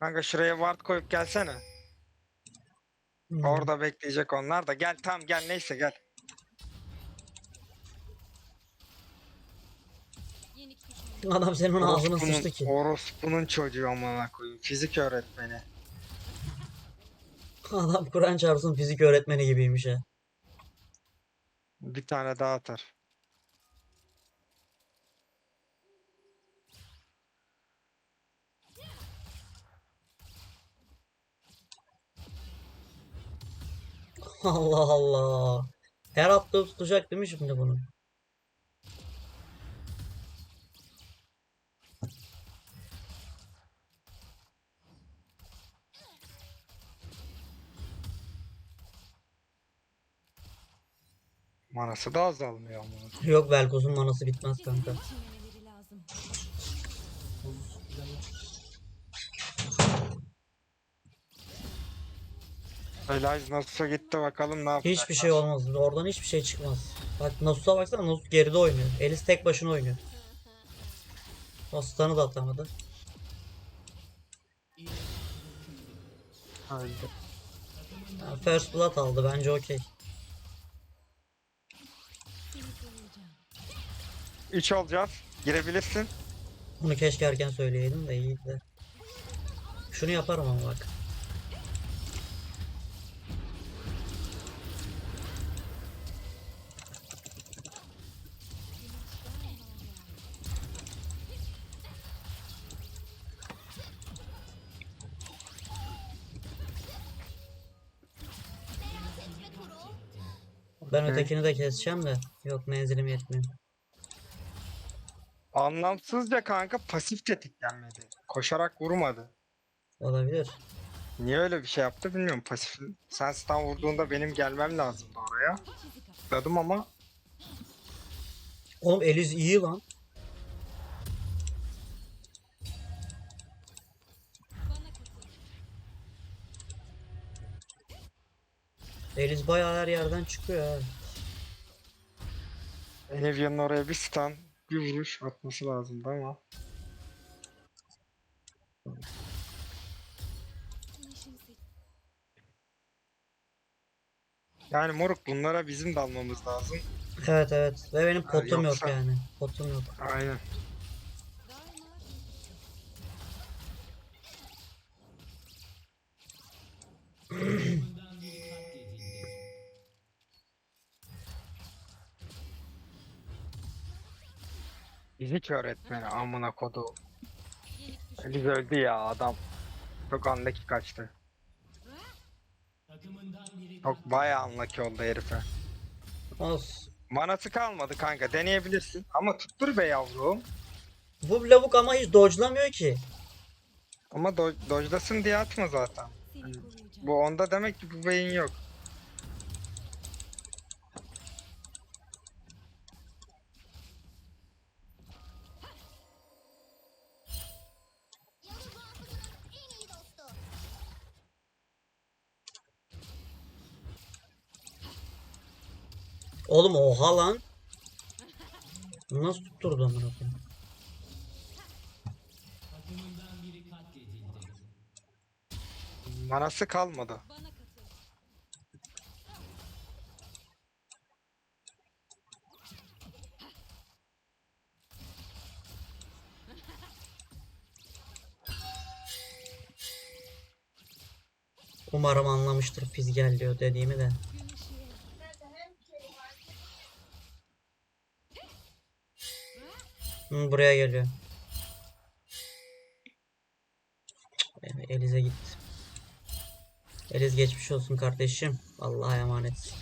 Kanka şuraya ward koyup gelsene. Hmm. Orada bekleyecek onlar da. Gel tamam gel neyse gel. Adam senin ağzına Orospu'nun- sıçtı ki. Orospu'nun çocuğu amına koyayım. Fizik öğretmeni. Adam Kur'an çarpsın fizik öğretmeni gibiymiş ha. Bir tane daha atar. Allah Allah. Her hafta tutacak değil mi şimdi bunu? Manası da azalmıyor amına. Yok Velkoz'un manası bitmez kanka. Çiğnemeleri lazım. Elias nasılsa gitti bakalım ne yapacak. Hiçbir şey olmaz. Oradan hiçbir şey çıkmaz. Bak Nasus'a baksana Nasus geride oynuyor. Elis tek başına oynuyor. O stun'ı da atamadı. Öldü. Ha, First Blood aldı bence okey. 3 olacağız. Girebilirsin. Bunu keşke erken söyleyeydim de iyiydi. Şunu yaparım ama bak. Ben Okey. ötekini de keseceğim de. Yok menzilim yetmiyor. Anlamsızca kanka pasif tetiklenmedi. Koşarak vurmadı. Olabilir. Niye öyle bir şey yaptı bilmiyorum pasif. Sen stun vurduğunda benim gelmem lazımdı oraya. Dedim ama Oğlum Elis iyi lan. Elis bayağı her yerden çıkıyor ha. Enevia'nın oraya bir stun bir vuruş atması lazımdı ama. Yani moruk bunlara bizim de almamız lazım. Evet evet. Ve benim potum yoksa- yok yani. Potum yok. Aynen. Fizik öğretmeni amına kodu. Eliz öldü ya adam. Çok andaki kaçtı. Çok bayağı unlucky oldu herife. Olsun. Manası kalmadı kanka deneyebilirsin. Ama tuttur be yavrum. Bu lavuk ama hiç dodge'lamıyor ki. Ama do dojlasın diye atma zaten. Bu onda demek ki bu beyin yok. Oğlum oha lan. Nasıl tutturdu amına koyayım? Manası kalmadı. Umarım anlamıştır fizgel diyor dediğimi de. Hı, buraya geliyor. Elize gitti. Eliz geçmiş olsun kardeşim. Allah'a emanet.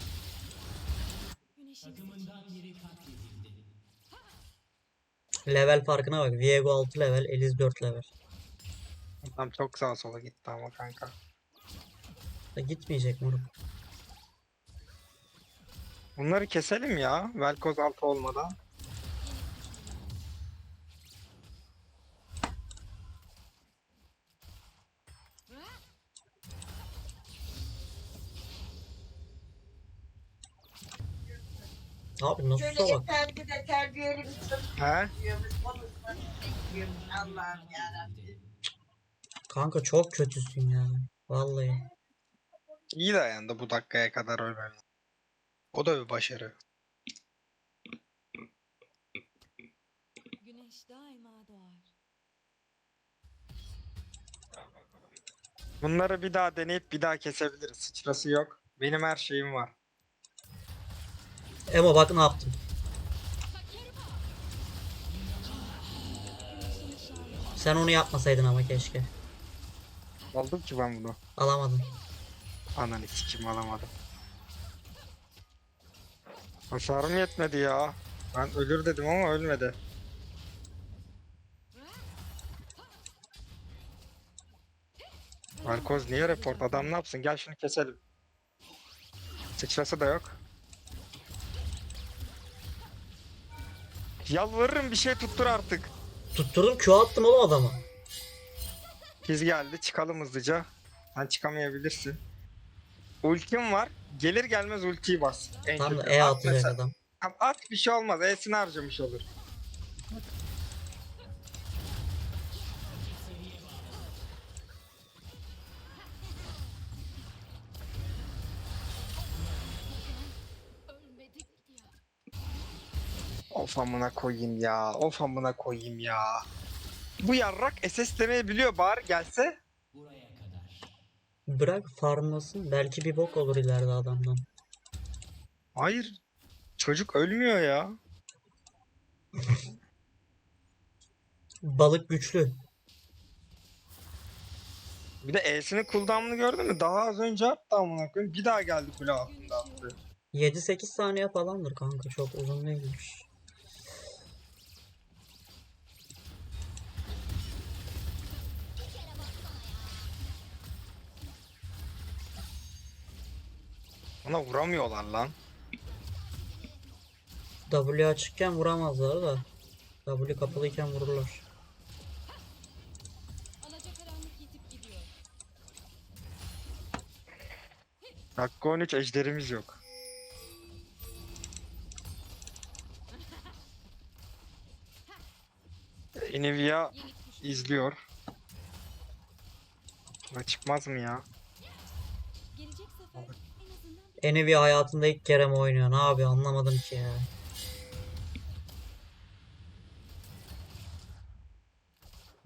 Level farkına bak. Viego 6 level, Eliz 4 level. Adam çok sağa sola gitti ama kanka. Da gitmeyecek moruk. Bunları keselim ya. Velkoz altı olmadan. Abi nasıl Şöyle salak? yeterli de terbiyeli bir çocuk He? diyormuş. Bekliyormuş. Allah'ım yarabbim. Kanka çok kötüsün ya. Vallahi. İyi dayandı bu dakikaya kadar ölmem. O da bir başarı. Güneş daima doğar. Bunları bir daha deneyip bir daha kesebiliriz. Sıçrası yok. Benim her şeyim var. Emo bak ne yaptım. Sen onu yapmasaydın ama keşke. Aldım ki ben bunu. Alamadın. Ananı sikim alamadım. Hasarım yetmedi ya. Ben ölür dedim ama ölmedi. Marcoz niye report? Adam ne yapsın? Gel şunu keselim. Sıçrası da yok. Yalvarırım bir şey tuttur artık. Tutturdum Q attım oğlum adamı. Biz geldi çıkalım hızlıca. Sen çıkamayabilirsin. Ultim var. Gelir gelmez ultiyi bas. En Tam kötü. E At atacak mesela. adam. At bir şey olmaz. E'sini harcamış olur. Of amına koyayım ya. Of amına koyayım ya. Bu yarrak SS demeyi biliyor bari gelse. Bırak farmlasın. Belki bir bok olur ileride adamdan. Hayır. Çocuk ölmüyor ya. Balık güçlü. Bir de E'sinin cooldown'unu gördün mü? Daha az önce attı amına koyayım. Bir daha geldi kule altında attı. 7-8 saniye falandır kanka. Çok uzun değilmiş. Ona vuramıyorlar lan. W açıkken vuramazlar da. W kapalıyken vururlar. Alacakaranlık yitip gidiyor. Dakika 13 ejderimiz yok. Inivia izliyor. Buna çıkmaz mı ya? Enevi hayatında ilk kere mi oynuyor? Ne abi anlamadım ki ya.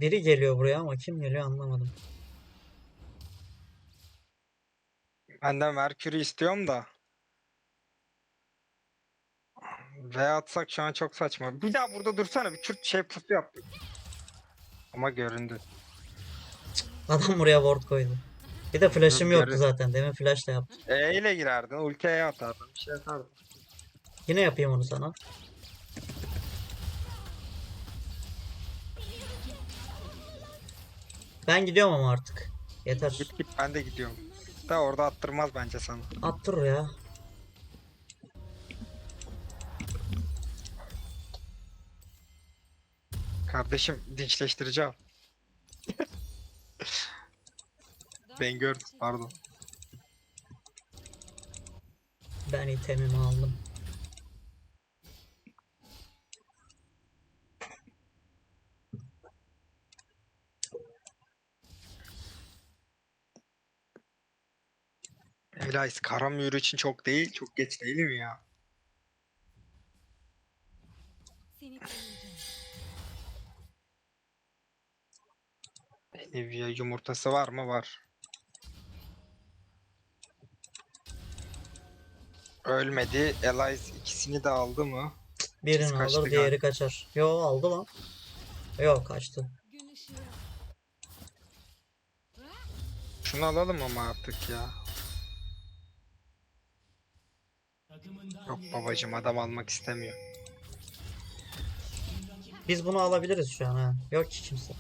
Biri geliyor buraya ama kim geliyor anlamadım. Ben de Mercury istiyorum da. V atsak şu an çok saçma. Bir daha burada dursana bir Kürt şey pusu yaptık. Ama göründü. Adam buraya ward koydu. Bir de flash'ım yoktu geri- zaten. Demin flash da yaptım. E ile girerdin, ultiye atardın, bir şey atardın. Yine yapayım onu sana. Ben gidiyorum ama artık. Yeter. Git git ben de gidiyorum. Da orada attırmaz bence sana. Attır ya. Kardeşim dinçleştirici al. Ben gördüm pardon. Ben itemimi aldım. Elias kara mühürü için çok değil, çok geç değil mi ya? Nivea yumurtası var mı? Var. Ölmedi. Elias ikisini de aldı mı? Birini alır galiba. diğeri kaçar. Yo aldı lan. Yok kaçtı. Şunu alalım ama artık ya. Yok babacım adam almak istemiyor. Biz bunu alabiliriz şu an ha. Yok ki kimse.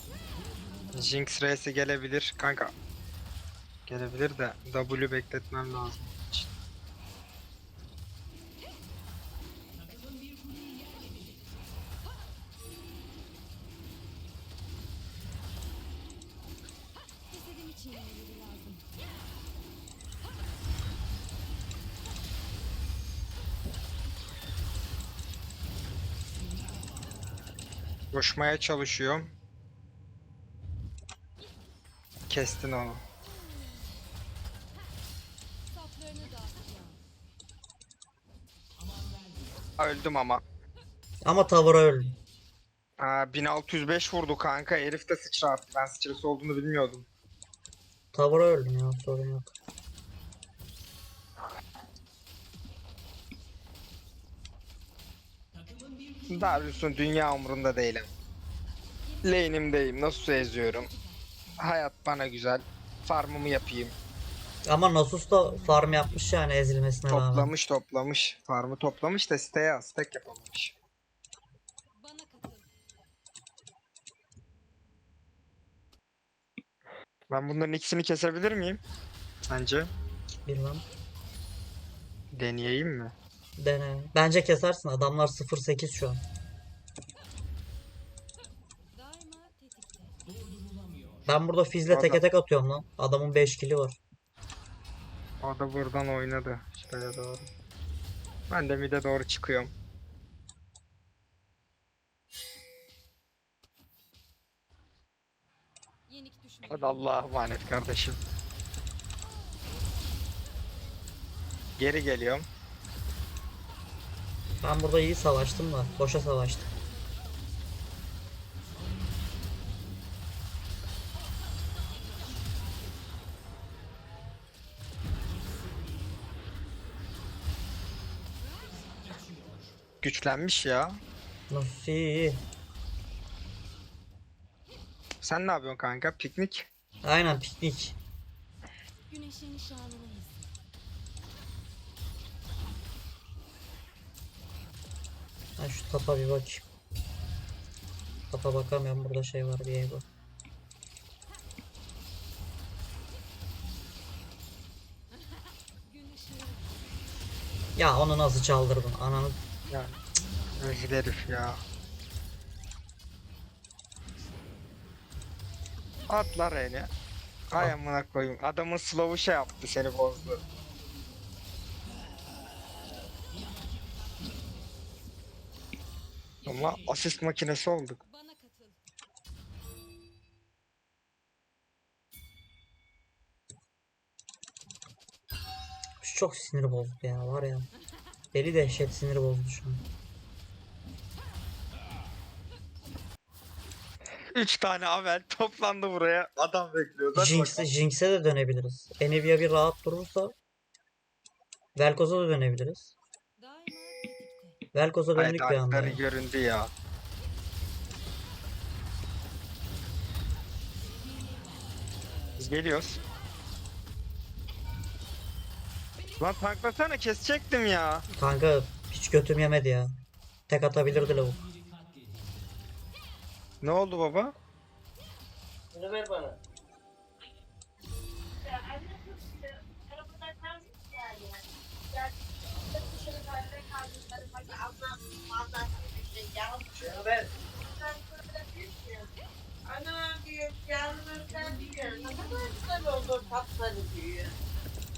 Jinx Reis'e gelebilir. Kanka. Gelebilir de W bekletmem lazım. Koşmaya çalışıyorum. kestin onu. Öldüm ama. Ama tavıra öldüm. Aa, 1605 vurdu kanka. Herif de sıçra attı. Ben sıçrası olduğunu bilmiyordum. Tavıra öldüm ya sorun yok. Darius'un dünya umurunda değilim. Lane'imdeyim. Nasıl eziyorum. Hayat bana güzel. Farmımı yapayım. Ama Nasus da farm yapmış yani ezilmesine rağmen. Toplamış toplamış. Farmı toplamış da siteye az. Tek yapamamış. Ben bunların ikisini kesebilir miyim? Sence? Bilmem. Deneyeyim mi? Dene. Bence kesersin. Adamlar 0-8 şu an. Ben burada Fizz'le Adam- teke tek atıyorum lan. Adamın 5 kili var. O da buradan oynadı. Şuraya doğru. Ben de mid'e doğru çıkıyorum. Hadi Allah'a emanet kardeşim. Geri geliyorum. Ben burada iyi savaştım da. Boşa savaştım. Güçlenmiş ya. Nasıl iyi. Sen ne yapıyorsun kanka? Piknik? Aynen piknik. Güneşin şanını Ben şu tapa bir bakayım. Tapa bakamıyorum. Burada şey var bir ışığı. Ya onu nasıl çaldırdın? Ananı Ya. Rezil herif ya. Atla Reyne. Ay amına koyayım. Adamın slow'u şey yaptı seni bozdu. Ama asist makinesi olduk. Bana katıl. Şu çok sinir bozdu ya var ya. Deli dehşet sinir bozdu şu an. Üç tane Avel toplandı buraya. Adam bekliyor. Hadi Jinx'e. Jinx'e de dönebiliriz. Enivia bir rahat durursa Velkoz'a da dönebiliriz. Velkoz'a döndük bir anda. ya. göründü ya. Biz geliyoruz. Lan tanklasana kesecektim ya. Kanka hiç götüm yemedi ya. Tek atabilirdi lavuk. Ne oldu baba? Bunu ver bana.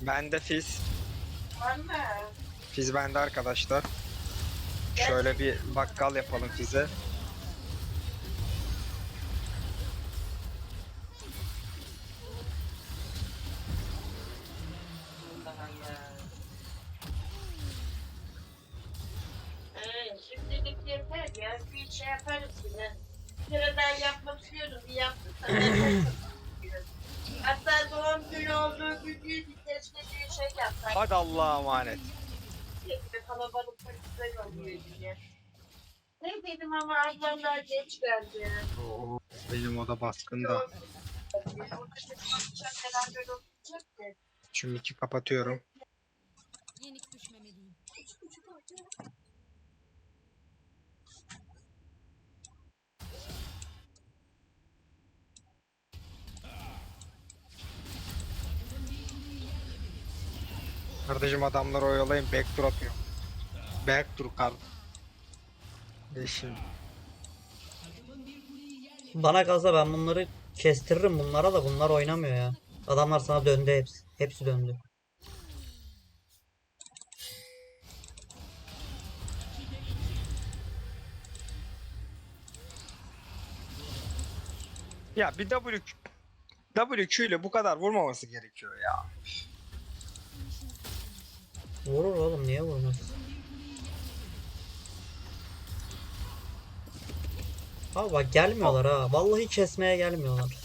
Bende Fiz. Anne. Fiz bende arkadaşlar. Şöyle bir bakkal yapalım Fiz'e. Emanet. Ne dedim ama ablamlar geç geldi. Oo, benim oda baskında. Şu miki kapatıyorum. Kardeşim adamları oyalayın backdoor atıyor. Backdoor kar. Yeşil. Bana kalsa ben bunları kestiririm bunlara da bunlar oynamıyor ya. Adamlar sana döndü hepsi. Hepsi döndü. Ya bir W WQ ile bu kadar vurmaması gerekiyor ya. Vurur oğlum niye vurmaz? Abi bak gelmiyorlar ha. Vallahi kesmeye gelmiyorlar.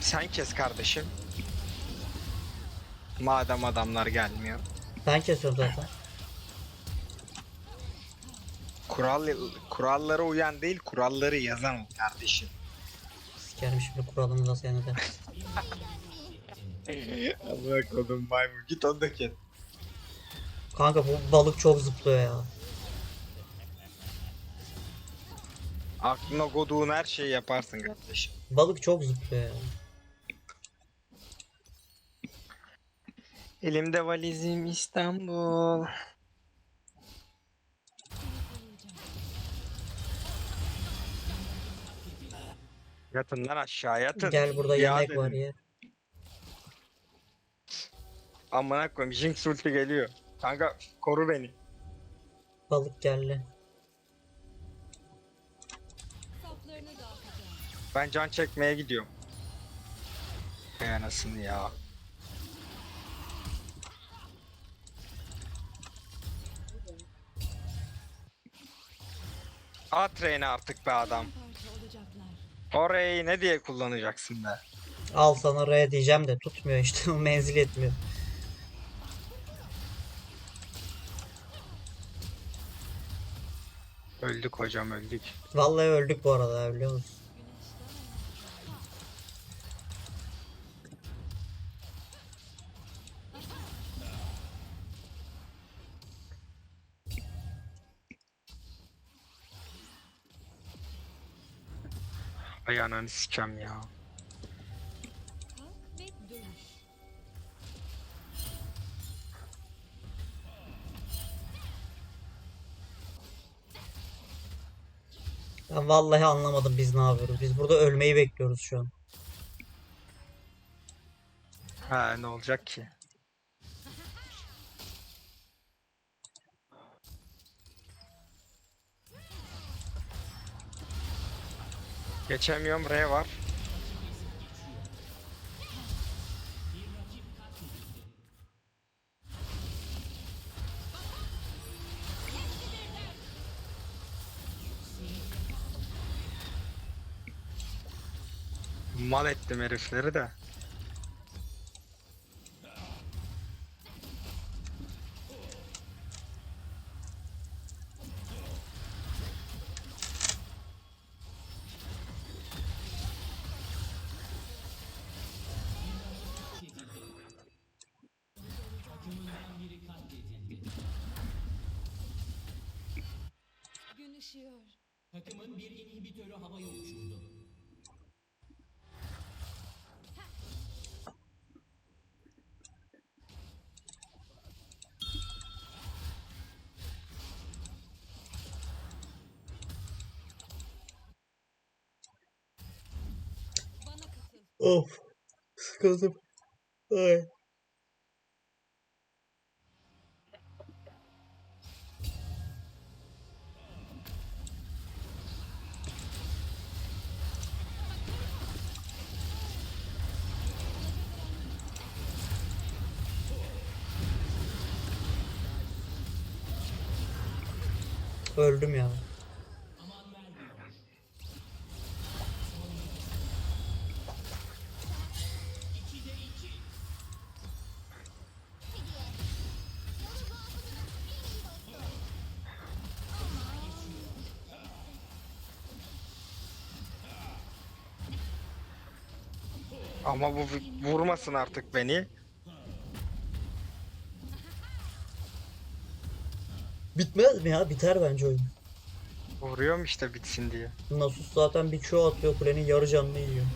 Sen kes kardeşim. Madem adamlar gelmiyor. Ben kesiyorum zaten. Kural kurallara uyan değil, kuralları yazan ol kardeşim. Sikerim şimdi kuralını da seni de. Allah kodum maymun. Git onu da kes. Kanka bu balık çok zıplıyor ya. Aklına koduğun her şeyi yaparsın kardeşim. Balık çok zıplıyor ya. Elimde valizim İstanbul. Yatın lan aşağı yatın. Gel burada Ya yemek dedim. var ye. Amına koyayım Jinx ulti geliyor. Kanka koru beni. Balık geldi. Dağıtacağım. Ben can çekmeye gidiyorum. Anasını ya. At reyna artık be adam. Orayı ne diye kullanacaksın be? Al sana R diyeceğim de tutmuyor işte. O menzil etmiyor. Öldük hocam öldük. Vallahi öldük bu arada biliyor musun? Ananı sikem ya. Ben vallahi anlamadım biz ne yapıyoruz. Biz burada ölmeyi bekliyoruz şu an. Ha ne olacak ki? Geçemiyorum R var. Mal ettim herifleri de. Takımın bir inhibitörü havaya uçurdu. Of. Sıkıldım. Ay. Öldüm ya. Ama bu vurmasın artık beni. Bitmez mi ya? Biter bence oyun. Vuruyorum işte bitsin diye. Nasus zaten bir Q atıyor kulenin yarı canını yiyor.